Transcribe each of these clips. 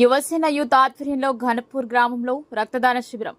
Yuvasena youth ఆధ్వర్యంలో ఘనపూర్ గ్రామంలో రక్తదాన శిబిరం.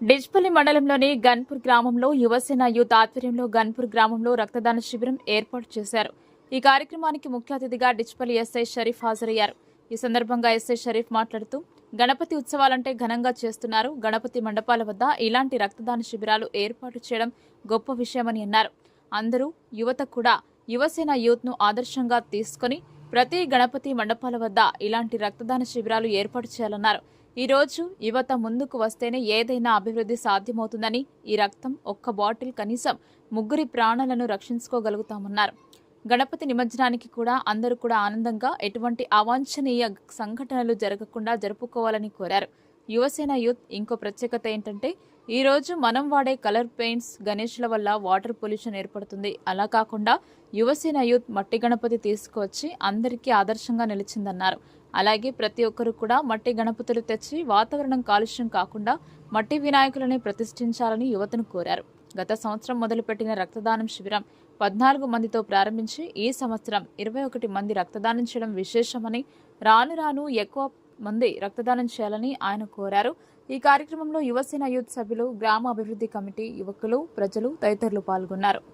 డిజ్పల్లి మండలంలోని గన్పూర్ గ్రామంలో యువసేన యూత్ ఆధ్వర్యంలో గన్పూర్ గ్రామంలో రక్తదాన శిబిరం ఏర్పాటు చేశారు. ఈ కార్యక్రమానికి ముఖ్య అతిథిగా డిజ్పల్లి ఎస్ఐ షరీఫ్ హాజరయ్యారు. ఈ సందర్భంగా ఎస్ఐ షరీఫ్ మాట్లాడుతూ గణపతి ఉత్సవాలంటే ఘనంగా చేస్తున్నారు. గణపతి మండపాల వద్ద ఇలాంటి రక్తదాన శిబిరాలు ఏర్పాటు చేయడం గొప్ప విషయమని అన్నారు. అందరూ యువత కూడా యువసేన యూత్ను ఆదర్శంగా తీసుకొని ప్రతి గణపతి మండపాల వద్ద ఇలాంటి రక్తదాన శిబిరాలు ఏర్పాటు చేయాలన్నారు. ఈ రోజు యువత ముందుకు వస్తేనే ఏదైనా అభివృద్ధి సాధ్యమవుతుందని ఈ రక్తం ఒక్క బాటిల్ కనీసం ముగ్గురి ప్రాణాలను రక్షించుకోగలుగుతామన్నారు. గణపతి నిమజ్జనానికి కూడా అందరూ కూడా ఆనందంగా ఎటువంటి అవాంఛనీయ సంఘటనలు జరగకుండా జరుపుకోవాలని కోరారు. యువసేన యూత్ ఇంకో ప్రత్యేకత ఏంటంటే ఈరోజు మనం వాడే కలర్ పెయింట్స్ గణేష్ల వల్ల వాటర్ పొల్యూషన్ ఏర్పడుతుంది. అలా కాకుండా యువసేన యూత్ మట్టి గణపతి తీసుకువచ్చి అందరికీ ఆదర్శంగా నిలిచిందన్నారు. అలాగే ప్రతి ఒక్కరూ కూడా మట్టి గణపతులు తెచ్చి వాతావరణం కాలుష్యం కాకుండా మట్టి వినాయకులని ప్రతిష్ఠించాలని యువతను కోరారు. గత సంవత్సరం మొదలుపెట్టిన రక్తదానం శిబిరం పద్నాలుగు మందితో ప్రారంభించి ఈ సంవత్సరం ఇరవై ఒకటి మంది రక్తదానం చేయడం విశేషమని రాను రాను ఎక్కువ మంది రక్తదానం చేయాలని ఆయన కోరారు. ఈ కార్యక్రమంలో యువసేన యూత్ సభ్యులు గ్రామ అభివృద్ధి కమిటీ యువకులు ప్రజలు తదితరులు పాల్గొన్నారు.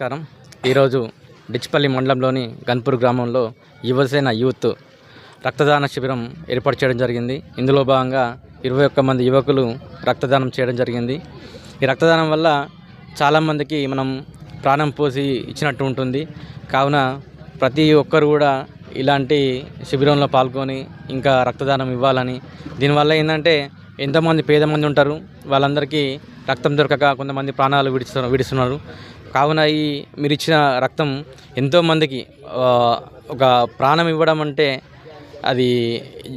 నమస్కారం. ఈరోజు డిచ్పల్లి మండలంలోని గన్పూర్ గ్రామంలో యువసేన యూత్ రక్తదాన శిబిరం ఏర్పాటు చేయడం జరిగింది. ఇందులో భాగంగా ఇరవై ఒక్క మంది యువకులు రక్తదానం చేయడం జరిగింది. ఈ రక్తదానం వల్ల చాలామందికి మనం ప్రాణం పోసి ఇచ్చినట్టు ఉంటుంది. కావున ప్రతి ఒక్కరు కూడా ఇలాంటి శిబిరంలో పాల్గొని ఇంకా రక్తదానం ఇవ్వాలని. దీనివల్ల ఏంటంటే ఎంతమంది పేద మంది ఉంటారు వాళ్ళందరికీ రక్తం దొరకక కొంతమంది ప్రాణాలు విడుస్తున్నారు విడుస్తున్నారు. కావున ఈ మీరు ఇచ్చిన రక్తం ఎంతోమందికి ఒక ప్రాణం ఇవ్వడం అంటే అది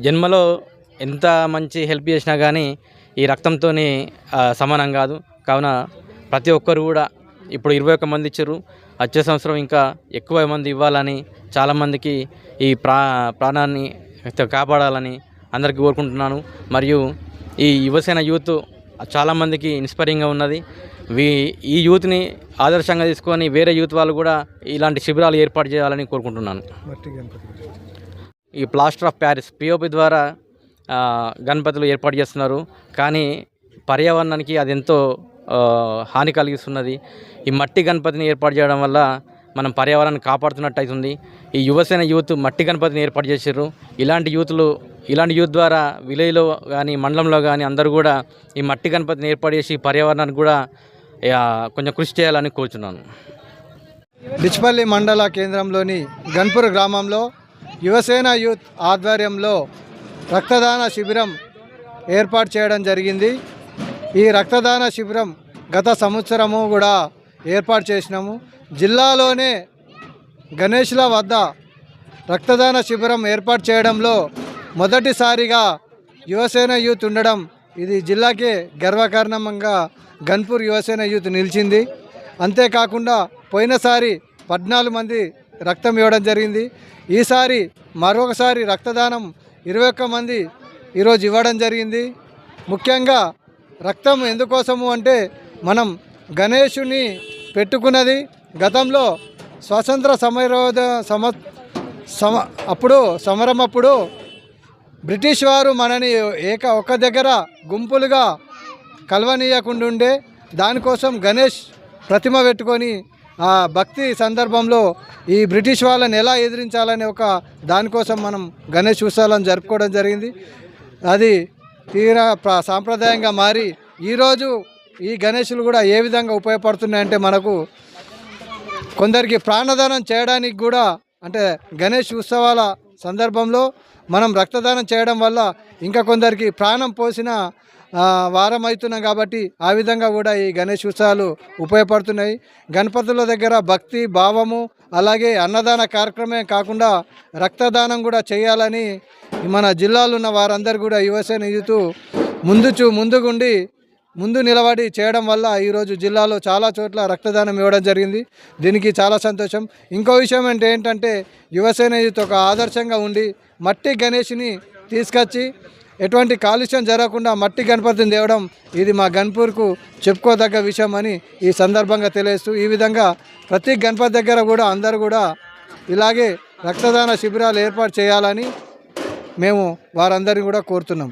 జన్మలో ఎంత మంచి హెల్ప్ చేసినా కానీ ఈ రక్తంతోనే సమానం కాదు. కావున ప్రతి ఒక్కరు కూడా ఇప్పుడు ఇరవై ఒక్క మంది ఇచ్చారు. వచ్చే సంవత్సరం ఇంకా ఎక్కువ మంది ఇవ్వాలని చాలామందికి ఈ ప్రా ప్రాణాన్ని కాపాడాలని అందరికీ కోరుకుంటున్నాను. మరియు ఈ యువసేన యూత్ చాలామందికి ఇన్స్పైరింగ్గా ఉన్నది. వీ ఈ యూత్ని ఆదర్శంగా తీసుకొని వేరే యూత్ వాళ్ళు కూడా ఇలాంటి శిబిరాలు ఏర్పాటు చేయాలని కోరుకుంటున్నాను. ఈ ప్లాస్టర్ ఆఫ్ ప్యారిస్ పిఓపి ద్వారా గణపతులు ఏర్పాటు చేస్తున్నారు. కానీ పర్యావరణానికి అది ఎంతో హాని కలిగిస్తున్నది. ఈ మట్టి గణపతిని ఏర్పాటు చేయడం వల్ల మనం పర్యావరణాన్ని కాపాడుతున్నట్టు అవుతుంది ఈ యువసేన యూత్ మట్టి గణపతిని ఏర్పాటు చేశారు ఇలాంటి యూత్లు ఇలాంటి యూత్ ద్వారా విలేజ్లో కానీ మండలంలో కానీ అందరూ కూడా ఈ మట్టి గణపతిని ఏర్పాటు చేసి పర్యావరణానికి కూడా కొంచెం కృషి చేయాలని కోరుచున్నాను. డిచ్పల్లి మండల కేంద్రంలోని గన్పూర్ గ్రామంలో యువసేన యూత్ ఆధ్వర్యంలో రక్తదాన శిబిరం ఏర్పాటు చేయడం జరిగింది. ఈ రక్తదాన శిబిరం గత సంవత్సరము కూడా ఏర్పాటు చేసినాము. జిల్లాలోనే గణేష్ల వద్ద రక్తదాన శిబిరం ఏర్పాటు చేయడంలో మొదటిసారిగా యువసేన యూత్ ఉండడం ఇది జిల్లాకే గర్వకారణంగా గన్పూర్ యువసేన యూత్ నిలిచింది. అంతేకాకుండా పోయినసారి పద్నాలుగు మంది రక్తం ఇవ్వడం జరిగింది. ఈసారి మరొకసారి రక్తదానం ఇరవై ఒక్క మంది ఈరోజు ఇవ్వడం జరిగింది. ముఖ్యంగా రక్తం ఎందుకోసము అంటే మనం గణేషుని పెట్టుకున్నది గతంలో స్వతంత్ర సమరోధ సమ సమ అప్పుడు సమరం అప్పుడు బ్రిటిష్ వారు మనని ఏక ఒక దగ్గర గుంపులుగా కలవనీయకుండా ఉండే దానికోసం గణేష్ ప్రతిమ పెట్టుకొని ఆ భక్తి సందర్భంలో ఈ బ్రిటిష్ వాళ్ళని ఎలా ఎదిరించాలనే ఒక దానికోసం మనం గణేష్ ఉత్సవాలను జరుపుకోవడం జరిగింది. అది తీరా ప్ర- సాంప్రదాయంగా మారి ఈరోజు ఈ గణేషులు కూడా ఏ విధంగా ఉపయోగపడుతున్నాయంటే మనకు కొందరికి ప్రాణదానం చేయడానికి కూడా అంటే గణేష్ ఉత్సవాల సందర్భంలో మనం రక్తదానం చేయడం వల్ల ఇంకా కొందరికి ప్రాణం పోసిన వారం అవుతున్నాం కాబట్టి ఆ విధంగా కూడా ఈ గణేష్ ఉత్సవాలు ఉపయోగపడుతున్నాయి. గణపతుల దగ్గర భక్తి భావము అలాగే అన్నదాన కార్యక్రమే కాకుండా రక్తదానం కూడా చేయాలని మన జిల్లాలో ఉన్న వారందరూ కూడా యువసేన యూత్ ముందు చూ ముందుగుండి ముందు నిలబడి చేయడం వల్ల ఈరోజు జిల్లాలో చాలా చోట్ల రక్తదానం ఇవ్వడం జరిగింది. దీనికి చాలా సంతోషం. ఇంకో విషయం అంటే ఏంటంటే యువసేన యూత్ ఒక ఆదర్శంగా ఉండి మట్టి గణేష్ని తీసుకొచ్చి ఎటువంటి కాలుష్యం జరగకుండా మట్టి గణపతిని తేవడం ఇది మా గన్పూర్కు చెప్పుకోదగ్గ విషయం అని ఈ సందర్భంగా తెలియస్తూ ఈ విధంగా ప్రతి గణపతి దగ్గర కూడా అందరూ కూడా ఇలాగే రక్తదాన శిబిరాలు ఏర్పాటు చేయాలని మేము వారందరినీ కూడా కోరుతున్నాం.